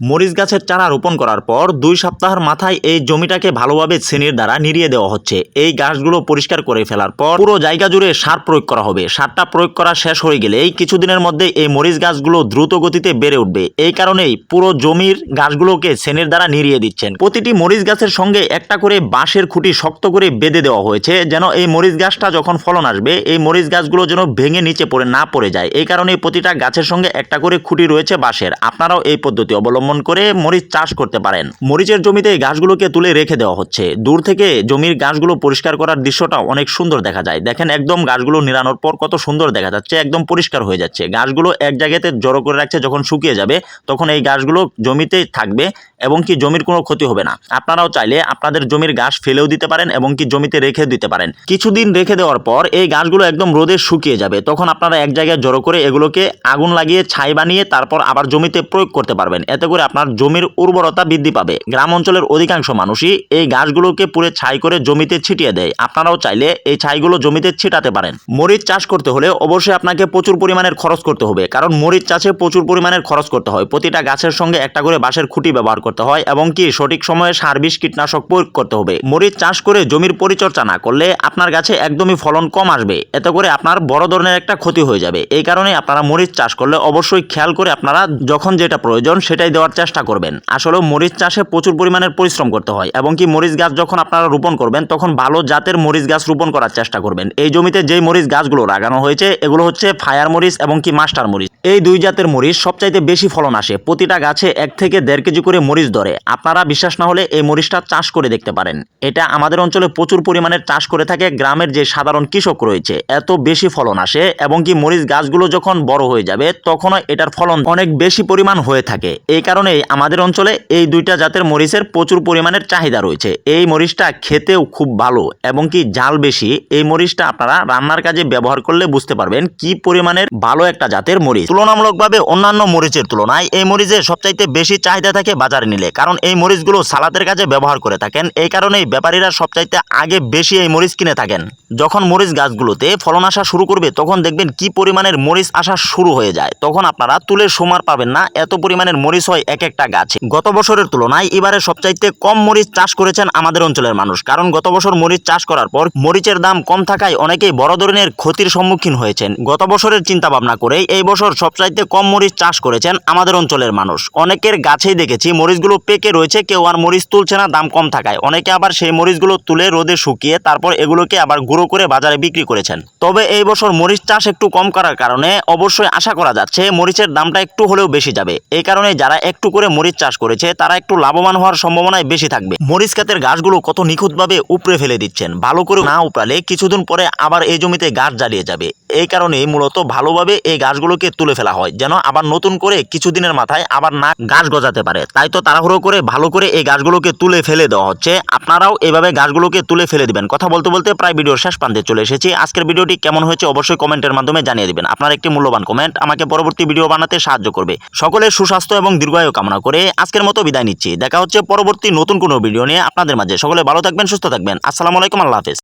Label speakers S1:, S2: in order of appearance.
S1: মরিচ গাছের চারা রোপণ করার পর দুই সপ্তাহের মাথায় এই জমিটাকে ভালোভাবে শ্রেণির দ্বারা নিরিয়ে দেওয়া হচ্ছে। এই গাছগুলো পরিষ্কার করে ফেলার পর পুরো জায়গা জুড়ে সার প্রয়োগ করা হবে। সারটা প্রয়োগ করা শেষ হয়ে গেলেই কিছুদিনের মধ্যে এই মরিচ গাছগুলো দ্রুত গতিতে বেড়ে উঠবে। এই কারণেই পুরো জমির গাছগুলোকে শ্রেণির দ্বারা নিরিয়ে দিচ্ছেন। প্রতিটি মরিচ গাছের সঙ্গে একটা করে বাঁশের খুঁটি শক্ত করে বেঁধে দেওয়া হয়েছে যেন এই মরিচ গাছটা যখন ফলন আসবে, এই মরিচ গাছগুলো যেন ভেঙে নিচে পড়ে না পড়ে যায়। এই কারণে প্রতিটা গাছের সঙ্গে একটা করে খুঁটি রয়েছে বাঁশের। আপনারাও এই পদ্ধতি অবলম্বন করে মরিচ চাষ করতে পারেন। মরিচের জমিতে গাছগুলোকে তুলে রেখে দেওয়া হচ্ছে। দূর থেকে জমির গাছগুলো পরিষ্কার করার দৃশ্যটা অনেক সুন্দর দেখা যায়। দেখেন একদম গাছগুলো নিরানোর পর কত সুন্দর দেখা যাচ্ছে, একদম পরিষ্কার হয়ে যাচ্ছে। গাছগুলো এক জায়গাতে জড়ো করে রাখছে যখন শুকিয়ে যাবে, তখন এই গাছগুলো জমিতেই থাকবে এবং কি জমির কোনো ক্ষতি হবে না। আপনারাও চাইলে আপনাদের জমির গাছ ফেলেও দিতে পারেন এবং কি জমিতে রেখে দিতে পারেন। কিছুদিন রেখে দেওয়ার পর এই গাছগুলো একদম রোদে শুকিয়ে যাবে। তখন আপনারা এক জায়গায় জড়ো করে এগুলোকে আগুন লাগিয়ে ছাই বানিয়ে তারপর আবার জমিতে প্রয়োগ করতে পারবেন। এতে করে আপনার জমির উর্বরতা বৃদ্ধি পাবে। গ্রাম অঞ্চলের অধিকাংশ মানুষই এই গাছগুলোকে পুরে ছাই করে জমিতে ছিটিয়ে দেয়। আপনারাও চাইলে এই ছাইগুলো জমিতে ছিটাতে পারেন। মরিচ চাষ করতে হলে অবশ্যই আপনাকে প্রচুর পরিমাণের খরচ করতে হবে। কারণ মরিচ চাষে প্রচুর পরিমাণের খরচ করতে হয়। প্রতিটা গাছের সঙ্গে একটা করে বাঁশের খুঁটি ব্যবহার করতে হয় এবং কি সঠিক সময়ে সার বিষ কীটনাশক প্রয়োগ করতে হবে। মরিচ চাষ করে জমির পরিচর্যা না করলে আপনার গাছে একদমই ফলন কম আসবে। এতে করে আপনার বড় ধরনের একটা ক্ষতি হয়ে যাবে। এই কারণে আপনারা মরিচ চাষ করলে অবশ্যই খেয়াল করে আপনারা যখন যেটা প্রয়োজন সেটাই দেওয়ার চেষ্টা করবেন। আসলে মরিচ চাষে প্রচুর পরিমাণের পরিশ্রম করতে হয় এবং কি মরিচ গাছ যখন আপনারা রোপণ করবেন, তখন ভালো জাতের মরিচ গাছ রোপণ করার চেষ্টা করবেন। এই জমিতে যেই মরিচ গাছগুলো লাগানো হয়েছে, এগুলো হচ্ছে ফায়ার মরিচ এবং কি মাস্টার মরিচ। এই দুই জাতের মরিচ সবচাইতে বেশি ফলন আসে। প্রতিটা গাছে এক থেকে দেড় কেজি করে মরিচ ধরে। আপনারা বিশ্বাস না হলে এই মরিচটা চাষ করে দেখতে পারেন। এটা আমাদের অঞ্চলে প্রচুর পরিমাণের চাষ করে থাকে। গ্রামের যে সাধারণ কৃষক রয়েছে, এত বেশি ফলন আসে এবং কি মরিচ গাছগুলো যখন বড় হয়ে যাবে, তখনও এটার ফলন অনেক বেশি পরিমাণ হয়ে থাকে। এই কারণেই আমাদের অঞ্চলে এই দুইটা জাতের মরিচের প্রচুর পরিমাণের চাহিদা রয়েছে। এই মরিচটা খেতেও খুব ভালো এবং কি জাল বেশি। এই মরিচটা আপনারা রান্নার কাজে ব্যবহার করলে বুঝতে পারবেন কি পরিমাণের ভালো একটা জাতের মরিচ। তুলনামূলকভাবে অন্যান্য মরিচের তুলনায় এই মরিচের সবচাইতে বেশি চাহিদা থাকে বাজারে নিলে। কারণ এই মরিচগুলো সালাদের কাজে ব্যবহার করে থাকেন। এই কারণেই ব্যাপারীরা সবচাইতে আগে বেশি এই মরিচ কিনে থাকেন। যখন মরিচ গাছগুলোতে ফলন আসা শুরু করবে, তখন দেখবেন কি পরিমাণের মরিচ আসা শুরু হয়ে যায়। তখন আপনারা তুলে সমার পাবেন না, এত পরিমাণের মরিচ হয় এক একটা গাছে। গত বছরের তুলনায় এবারে সবচাইতে কম মরিচ চাষ করেছেন আমাদের অঞ্চলের মানুষ। কারণ গত বছর মরিচ চাষ করার পর মরিচের দাম কম থাকায় অনেকেই বড় ধরনের ক্ষতির সম্মুখীন হয়েছেন। গত বছরের চিন্তা ভাবনা করেই এই বছর সবচাইতে কম মরিচ চাষ করেছেন আমাদের অঞ্চলের মানুষ। অনেকের গাছেই দেখেছি মরিচগুলো পেকে রয়েছে, কেউ আর মরিচ তুলছে না, দাম কম থাকায়। অনেকে আবার সেই মরিচগুলো তুলে রোদে শুকিয়ে তারপর এগুলোকে আবার গুঁড়ো করে বাজারে বিক্রি করেছেন। তবে এই বছর মরিচ চাষ একটু কম করার কারণে অবশ্যই আশা করা যাচ্ছে মরিচের দামটা একটু হলেও বেশি যাবে। এই কারণে যারা একটু করে মরিচ চাষ করেছে, তারা একটু লাভবান হওয়ার সম্ভাবনায় বেশি থাকবে। মরিচ ক্ষেতের গাছগুলো কত নিখুঁতভাবে উপড়ে ফেলে দিচ্ছেন। ভালো করে না উপড়ালে কিছুদিন পরে আবার এই জমিতে গাছ জ্বালিয়ে যাবে। এই কারণে মূলত ভালোভাবে এই গাছগুলোকে তুলে ফেলা হয়, যেন আবার নতুন করে কিছুদিনের মাথায় আবার না গাছ গজাতে পারে। তাই তো তাড়াহুড়ো করে ভালো করে এই গাছগুলোকে তুলে ফেলে দেওয়া হচ্ছে। আপনারাও এভাবে গাছগুলোকে তুলে ফেলে দিবেন। কথা বলতে বলতে প্রায় ভিডিওর শেষ প্রান্তে চলে এসেছি। আজকের ভিডিওটি কেমন হয়েছে অবশ্যই কমেন্টের মাধ্যমে জানিয়ে দিবেন। আপনার একটি মূল্যবান কমেন্ট আমাকে পরবর্তী ভিডিও বানাতে সাহায্য করবে। সকলের সুস্বাস্থ্য এবং দীর্ঘায়ু কামনা করে আজকের মতো বিদায় নিচ্ছি। দেখা হচ্ছে পরবর্তী নতুন কোনো ভিডিও নিয়ে আপনাদের মাঝে। সকলে ভালো থাকবেন, সুস্থ থাকবেন। আসসালামু আলাইকুম, আল্লাহ হাফেজ।